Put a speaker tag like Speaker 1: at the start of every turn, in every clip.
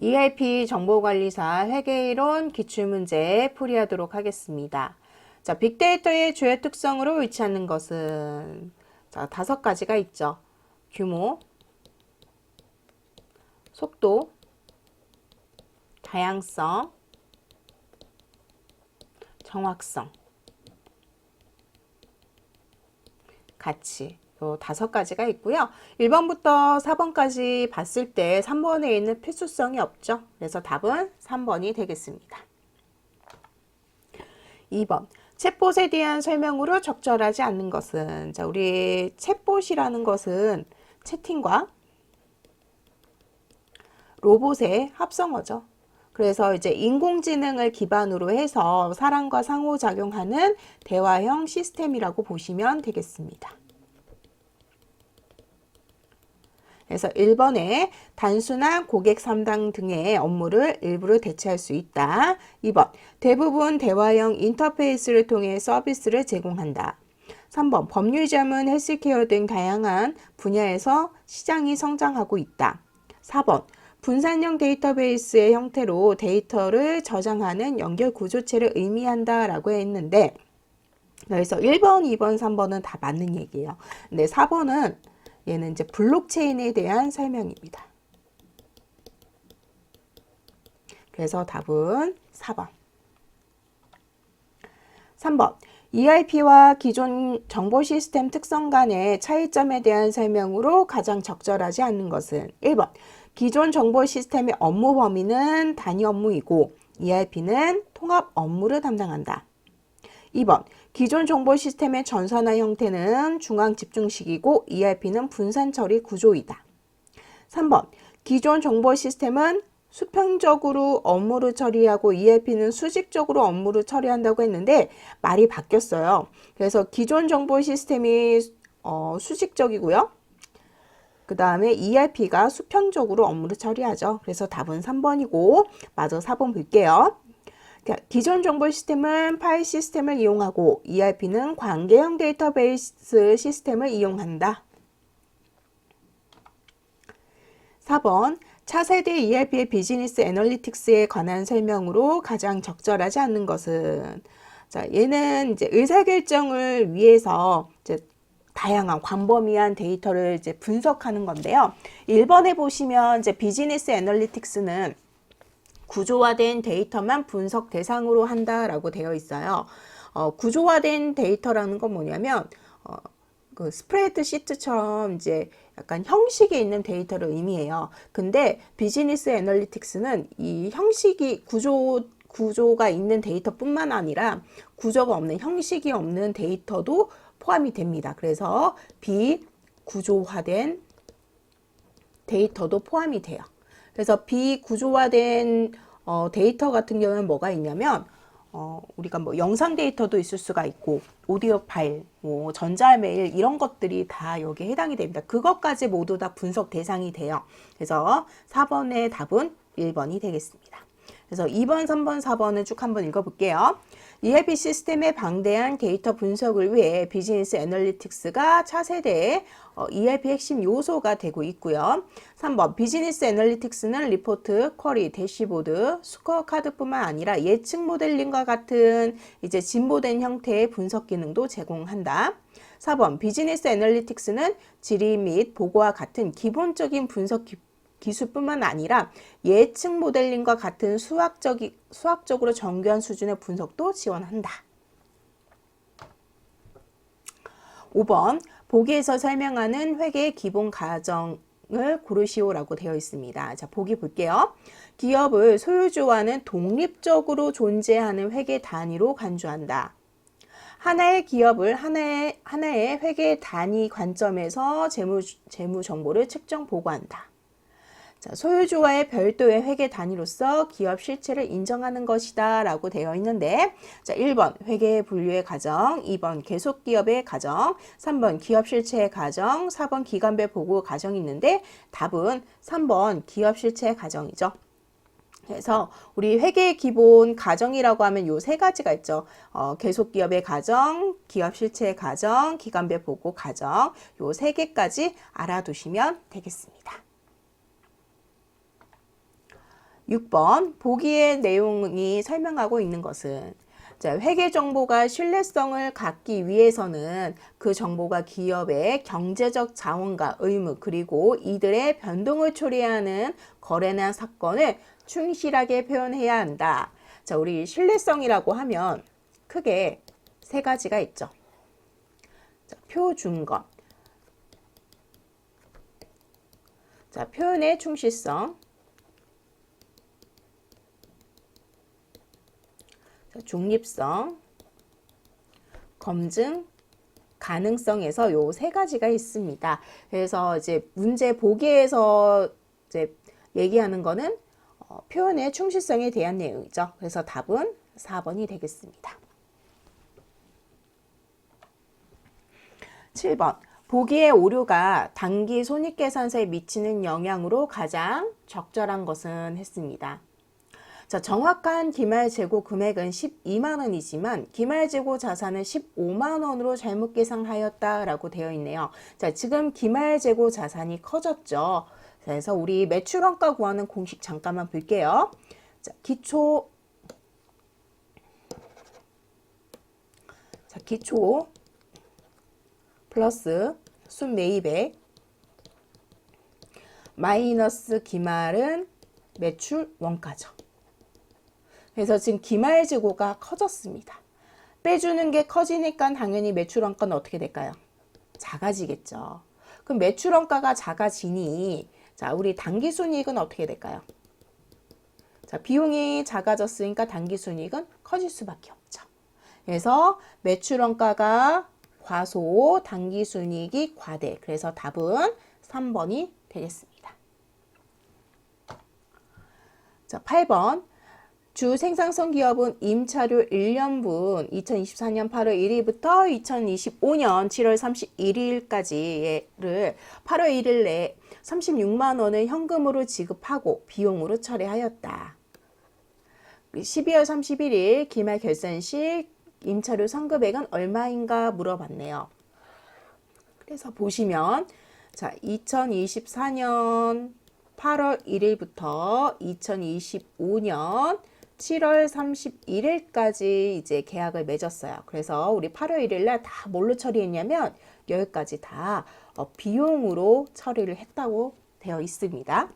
Speaker 1: EIP 정보관리사 회계이론 기출문제 풀이하도록 하겠습니다. 자, 빅데이터의 주요 특성으로 위치하는 것은 자, 다섯 가지가 있죠. 규모, 속도, 다양성, 정확성, 가치. 요 다섯 가지가 있고요. 1번부터 4번까지 봤을 때 3번에 있는 필수성이 없죠. 그래서 답은 3번이 되겠습니다. 2번. 챗봇에 대한 설명으로 적절하지 않는 것은 자, 우리 챗봇이라는 것은 채팅과 로봇의 합성어죠. 그래서 이제 인공지능을 기반으로 해서 사람과 상호작용하는 대화형 시스템이라고 보시면 되겠습니다. 그래서 1번에 단순한 고객 상담 등의 업무를 일부러 대체할 수 있다. 2번 대부분 대화형 인터페이스를 통해 서비스를 제공한다. 3번 법률자문 헬스케어 등 다양한 분야에서 시장이 성장하고 있다. 4번 분산형 데이터베이스의 형태로 데이터를 저장하는 연결 구조체를 의미한다 라고 했는데 그래서 1번, 2번, 3번은 다 맞는 얘기예요. 근데 4번은 얘는 이제 블록체인에 대한 설명입니다. 그래서 답은 4번. 3번. EIP와 기존 정보 시스템 특성 간의 차이점에 대한 설명으로 가장 적절하지 않는 것은 1번. 기존 정보 시스템의 업무 범위는 단위 업무이고 EIP는 통합 업무를 담당한다. 2번. 기존 정보 시스템의 전산화 형태는 중앙 집중식이고 ERP는 분산 처리 구조이다. 3번. 기존 정보 시스템은 수평적으로 업무를 처리하고 ERP는 수직적으로 업무를 처리한다고 했는데 말이 바뀌었어요. 그래서 기존 정보 시스템이 어, 수직적이고요. 그 다음에 ERP가 수평적으로 업무를 처리하죠. 그래서 답은 3번이고 마저 4번 볼게요. 기존 정보 시스템은 파일 시스템을 이용하고 ERP는 관계형 데이터베이스 시스템을 이용한다. 4번 차세대 ERP의 비즈니스 애널리틱스에 관한 설명으로 가장 적절하지 않는 것은 자, 얘는 이제 의사결정을 위해서 이제 다양한 광범위한 데이터를 이제 분석하는 건데요. 1번에 보시면 이제 비즈니스 애널리틱스는 구조화된 데이터만 분석 대상으로 한다라고 되어 있어요. 어, 구조화된 데이터라는 건 뭐냐면 어, 그 스프레드 시트처럼 이제 약간 형식이 있는 데이터를 의미해요. 근데 비즈니스 애널리틱스는 이 형식이 구조 구조가 있는 데이터뿐만 아니라 구조가 없는 형식이 없는 데이터도 포함이 됩니다. 그래서 비구조화된 데이터도 포함이 돼요. 그래서 비구조화된 어, 데이터 같은 경우는 뭐가 있냐면 어, 우리가 뭐 영상 데이터도 있을 수가 있고 오디오 파일, 뭐 전자 메일 이런 것들이 다 여기에 해당이 됩니다. 그것까지 모두 다 분석 대상이 돼요. 그래서 4번의 답은 1번이 되겠습니다. 그래서 2번, 3번, 4번을 쭉 한번 읽어볼게요. ERP 시스템의 방대한 데이터 분석을 위해 비즈니스 애널리틱스가 차세대의 어, ERP 핵심 요소가 되고 있고요. 3번 비즈니스 애널리틱스는 리포트, 쿼리, 대시보드, 스코어 카드뿐만 아니라 예측 모델링과 같은 이제 진보된 형태의 분석 기능도 제공한다. 4번 비즈니스 애널리틱스는 질의 및 보고와 같은 기본적인 분석 기 기술뿐만 아니라 예측 모델링과 같은 수학적이, 수학적으로 정교한 수준의 분석도 지원한다. 5번 보기에서 설명하는 회계의 기본 가정 을 고르시오라고 되어 있습니다. 자, 보기 볼게요. 기업을 소유주와는 독립적으로 존재하는 회계 단위로 간주한다. 하나의 기업을 하나의, 하나의 회계 단위 관점에서 재무, 재무 정보를 측정 보고한다. 자, 소유주와의 별도의 회계 단위로서 기업 실체를 인정하는 것이다 라고 되어 있는데 자, 1번 회계 분류의 가정, 2번 계속 기업의 가정, 3번 기업 실체의 가정, 4번 기간별 보고 가정이 있는데 답은 3번 기업 실체의 가정이죠. 그래서 우리 회계의 기본 가정이라고 하면 요 세 가지가 있죠. 어, 계속 기업의 가정, 기업 실체의 가정, 기간별 보고 가정 요 세 개까지 알아두시면 되겠습니다. 6번 보기의 내용이 설명하고 있는 것은 자, 회계 정보가 신뢰성을 갖기 위해서는 그 정보가 기업의 경제적 자원과 의무 그리고 이들의 변동을 초래하는 거래나 사건을 충실하게 표현해야 한다. 자, 우리 신뢰성이라고 하면 크게 세 가지가 있죠. 자, 표준것. 자, 표현의 충실성. 중립성. 검증 가능성에서 요 세 가지가 있습니다. 그래서 이제 문제 보기에서 이제 얘기하는 거는 어, 표현의 충실성에 대한 내용이죠. 그래서 답은 4번이 되겠습니다. 7번. 보기의 오류가 단기 손익계산서에 미치는 영향으로 가장 적절한 것은 했습니다. 자, 정확한 기말 재고 금액은 12만 원이지만 기말 재고 자산은 15만 원으로 잘못 계산하였다라고 되어 있네요. 자, 지금 기말 재고 자산이 커졌죠. 그래서 우리 매출원가 구하는 공식 잠깐만 볼게요. 자, 기초 자, 기초 플러스 순매입액 마이너스 기말은 매출 원가죠. 그래서 지금 기말 재고가 커졌습니다. 빼주는 게 커지니까 당연히 매출 원가는 어떻게 될까요? 작아지겠죠. 그럼 매출 원가가 작아지니 자, 우리 당기 순이익은 어떻게 될까요? 자, 비용이 작아졌으니까 당기 순이익은 커질 수밖에 없죠. 그래서 매출 원가가 과소, 당기 순이익이 과대. 그래서 답은 3번이 되겠습니다. 자, 8번. 주 생산성 기업은 임차료 1년분 2024년 8월 1일부터 2025년 7월 31일까지를 8월 1일 내에 36만 원을 현금으로 지급하고 비용으로 처리하였다. 12월 31일 기말 결산 시 임차료 선급액은 얼마인가 물어봤네요. 그래서 보시면 자 2024년 8월 1일부터 2025년 7월 31일까지 이제 계약을 맺었어요. 그래서 우리 8월 1일 날 다 뭘로 처리했냐면 여기까지 다 어, 비용으로 처리를 했다고 되어 있습니다.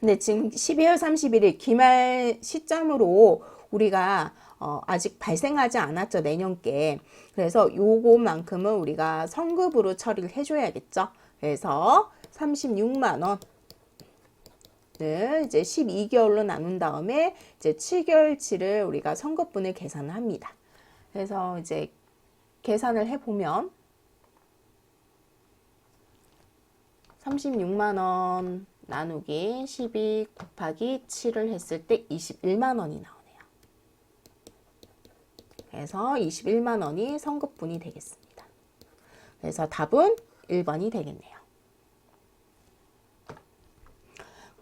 Speaker 1: 근데 지금 12월 31일 기말 시점으로 우리가 어, 아직 발생하지 않았죠 내년께 그래서 요거만큼은 우리가 성급으로 처리를 해줘야겠죠 그래서 36만 원을 이제 12개월로 나눈 다음에 이제 7개월치를 우리가 성급분을 계산을 합니다. 그래서 이제 계산을 해 보면 36만 원 나누기 12 곱하기 7을 했을 때 21만 원이 나오네요. 그래서 21만 원이 성급분이 되겠습니다. 그래서 답은 1번이 되겠네요.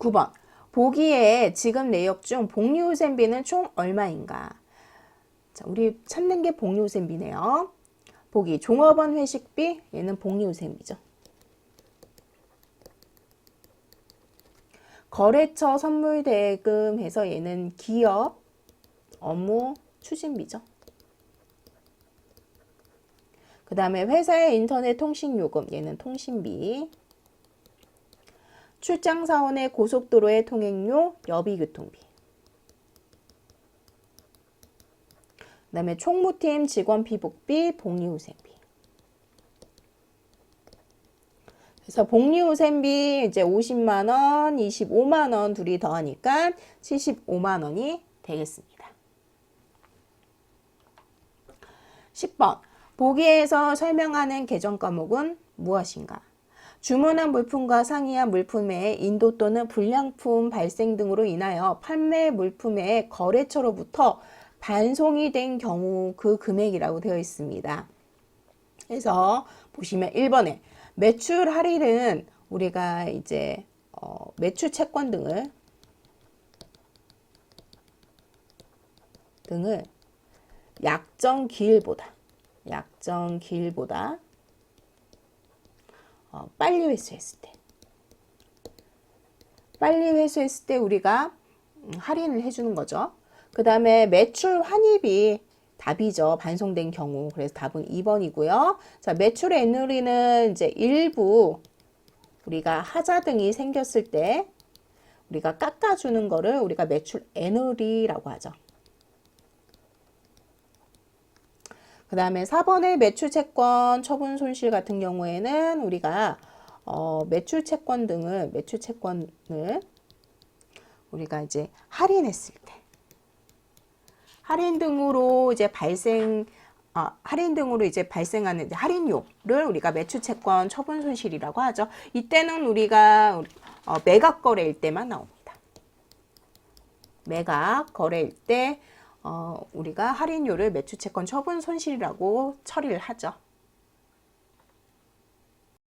Speaker 1: 9번. 보기에 지급 내역 중 복리후생비는 총 얼마인가? 자, 우리 찾는 게 복리후생비네요. 보기 종업원 회식비 얘는 복리후생비죠. 거래처 선물 대금 해서 얘는 기업 업무 추진비죠. 그 다음에 회사의 인터넷 통신 요금 얘는 통신비. 출장 사원의 고속도로의 통행료 여비교통비. 그 다음에 총무팀 직원 피복비, 복리후생비. 그래서 복리후생비 이제 50만 원, 25만 원 둘이 더하니까 75만 원이 되겠습니다. 10번 보기에서 설명하는 계정 과목은 무엇인가? 주문한 물품과 상이한 물품의 인도 또는 불량품 발생 등으로 인하여 판매 물품의 거래처로부터 반송이 된 경우 그 금액이라고 되어 있습니다. 그래서 보시면 1번에 매출 할인은 우리가 이제 어, 매출 채권 등을 등을 약정 기일보다 약정 기일보다 어, 빨리 회수했을 때 빨리 회수했을 때 우리가 음, 할인을 해주는 거죠. 그 다음에 매출 환입이 답이죠. 반송된 경우. 그래서 답은 2번이고요. 자, 매출 애누리는 이제 일부 우리가 하자 등이 생겼을 때 우리가 깎아주는 거를 우리가 매출 애누리라고 하죠. 그 다음에 4번의 매출 채권 처분 손실 같은 경우에는 우리가 어, 매출 채권 등을 매출 채권을 우리가 이제 할인했을 때 할인 등으로 이제 발생 아, 할인 등으로 이제 발생하는 이제 할인료를 우리가 매출 채권 처분 손실이라고 하죠. 이때는 우리가 어, 매각 거래일 때만 나옵니다. 매각 거래일 때 어, 우리가 할인료를 매출 채권 처분 손실이라고 처리를 하죠.